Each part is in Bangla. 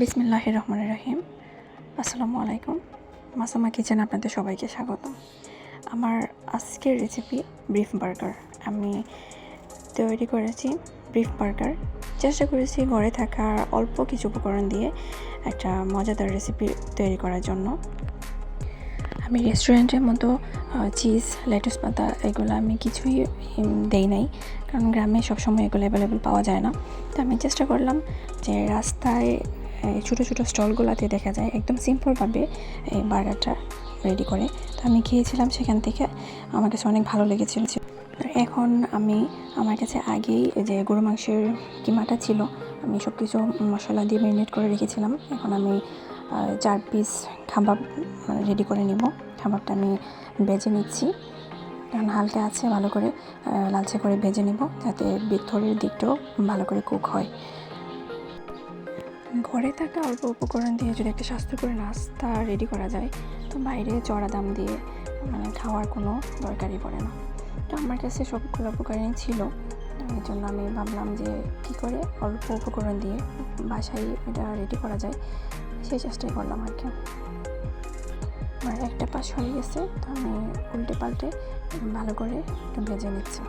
বিসমিল্লাহ রহমান রহিম। আসসালামু আলাইকুম। মাসামা কিচেন আপনাদের সবাইকে স্বাগত। আমার আজকের রেসিপি ব্রিফ বার্গার আমি তৈরি করেছি ব্রিফ বার্গার চেষ্টা করেছি ঘরে থাকা অল্প কিছু উপকরণ দিয়ে একটা মজাদার রেসিপি তৈরি করার জন্য। আমি রেস্টুরেন্টের মতো চিজ লেটুস পাতা এগুলো আমি কিছুই দেই নাই। কারণ গ্রামে সবসময় এগুলো অ্যাভেলেবেল পাওয়া যায় না। তো আমি চেষ্টা করলাম যে রাস্তায় ছোটো ছোটো স্টলগুলোতে দেখা যায় একদম সিম্পলভাবে এই বার্গারটা রেডি করে। তো আমি খেয়েছিলাম সেখান থেকে। আমার কাছে অনেক ভালো লেগেছিল। এখন আমি, আমার কাছে আগেই যে গরু মাংসের কিমাটা ছিল, আমি সব কিছু মশলা দিয়ে ম্যারিনেট করে রেখেছিলাম। এখন আমি চার পিস খাবার রেডি করে নিব। খাবারটা আমি বেজে নিচ্ছি। কারণ হালকা আছে, ভালো করে লালচে করে ভেজে নিব, যাতে ভিতরের দিকটাও ভালো করে কুক হয়। ঘরে থাকা অল্প উপকরণ দিয়ে যদি একটা স্বাস্থ্যকর নাস্তা রেডি করা যায়, তো বাইরে চড়া দাম দিয়ে মানে খাওয়ার কোনো দরকারই পড়ে না। তো আমার কাছে সবগুলো উপকরণই ছিল। এই জন্য আমি ভাবলাম যে কী করে অল্প উপকরণ দিয়ে বাসায় এটা রেডি করা যায়, সেই চেষ্টাই করলাম আর কি। আমার একটা পাশ হয়ে গেছে, তো আমি উল্টে পাল্টে ভালো করে একটু ভেজে নিচ্ছি।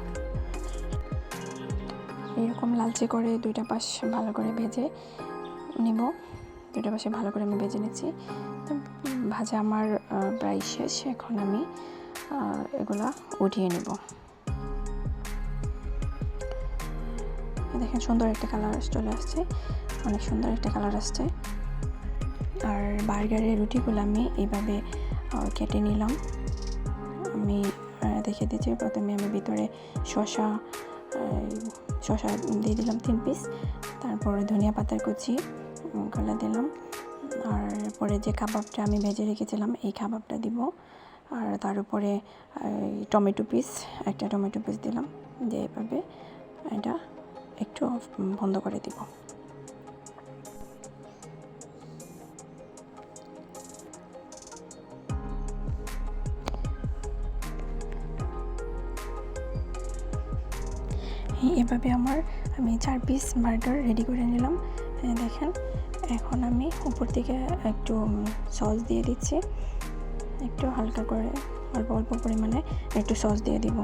এরকম লালচে করে দুইটা পাশ ভালো করে ভেজে নিব। দুটো পাশে ভালো করে আমি ভেজে নিচ্ছি। তো ভাজা আমার প্রায় শেষ। এখন আমি এগুলা উঠিয়ে নিব। দেখেন সুন্দর একটা কালার চলে আসছে। অনেক সুন্দর একটা কালার আসছে। আর বার্গারের রুটিগুলো আমি এইভাবে কেটে নিলাম। আমি দেখে দিচ্ছি। প্রথমে আমি ভিতরে শসা শসা দিয়ে দিলাম তিন পিস। তারপরে ধনিয়া পাতার কুচি। গলা দিলাম। আর পরে যে কাবাবটা আমি ভেজে রেখেছিলাম, এই কাবাবটা দিব। আর তার উপরে টমেটো পিস একটা টমেটো পিস দিলাম। দিয়ে এভাবে এটা একটু বন্ধ করে দিব। এভাবে আমার আমি চার পিস বার্গার রেডি করে নিলাম। দেখেন, এখন আমি উপর থেকে একটু সস দিয়ে দিচ্ছি। একটু হালকা করে, অল্প অল্প পরিমাণে একটু সস দিয়ে দিব।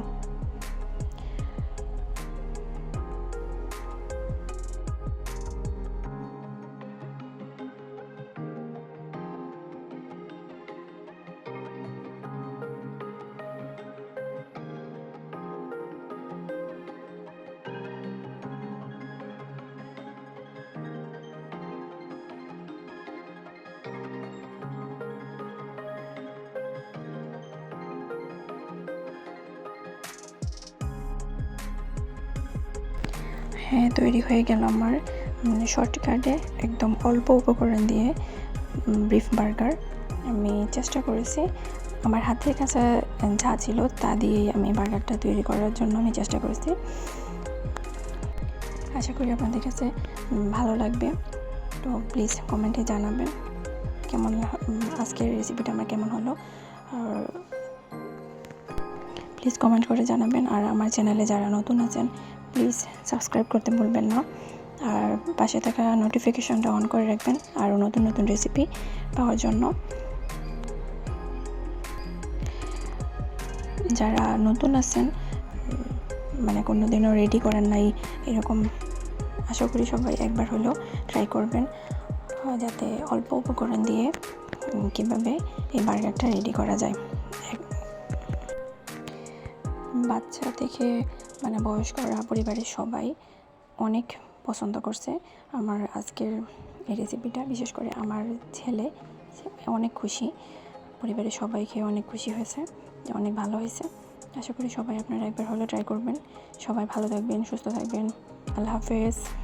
হ্যাঁ তৈরি হয়ে গেল আমার শর্টকাটে একদম অল্প উপকরণ দিয়ে ব্রিফ বার্গার আমি চেষ্টা করেছি। আমার হাতের কাছে যা ছিল তা দিয়েই আমি বার্গারটা তৈরি করার জন্য আমি চেষ্টা করেছি। আশা করি আপনাদের কাছে ভালো লাগবে। তো প্লিজ কমেন্টে জানাবেন কেমন আজকের রেসিপিটা আমার কেমন হলো। আর প্লিজ কমেন্ট করে জানাবেন। আর আমার চ্যানেলে যারা নতুন আছেন প্লিজ সাবস্ক্রাইব করতে ভুলবেন না। আর পাশে থাকা নোটিফিকেশনটা অন করে রাখবেন আরও নতুন নতুন রেসিপি পাওয়ার জন্য। যারা নতুন আছেন মানে কোনো দিনও রেডি করেন নাই এরকম, আশা করি সবাই একবার হলেও ট্রাই করবেন যাতে অল্প উপকরণ দিয়ে কীভাবে এই বার্গারটা রেডি করা যায়। বাচ্চা থেকে মানে বয়স্করা, পরিবারের সবাই অনেক পছন্দ করছে। আমার আজকের এই রেসিপিটা বিশেষ করে আমার ছেলে অনেক খুশি। পরিবারের সবাই খেয়ে অনেক খুশি হয়েছে অনেক ভালো হয়েছে। আশা করি সবাই আপনারা একবার হলেও ট্রাই করবেন। সবাই ভালো থাকবেন, সুস্থ থাকবেন। আল্লাহ হাফেজ।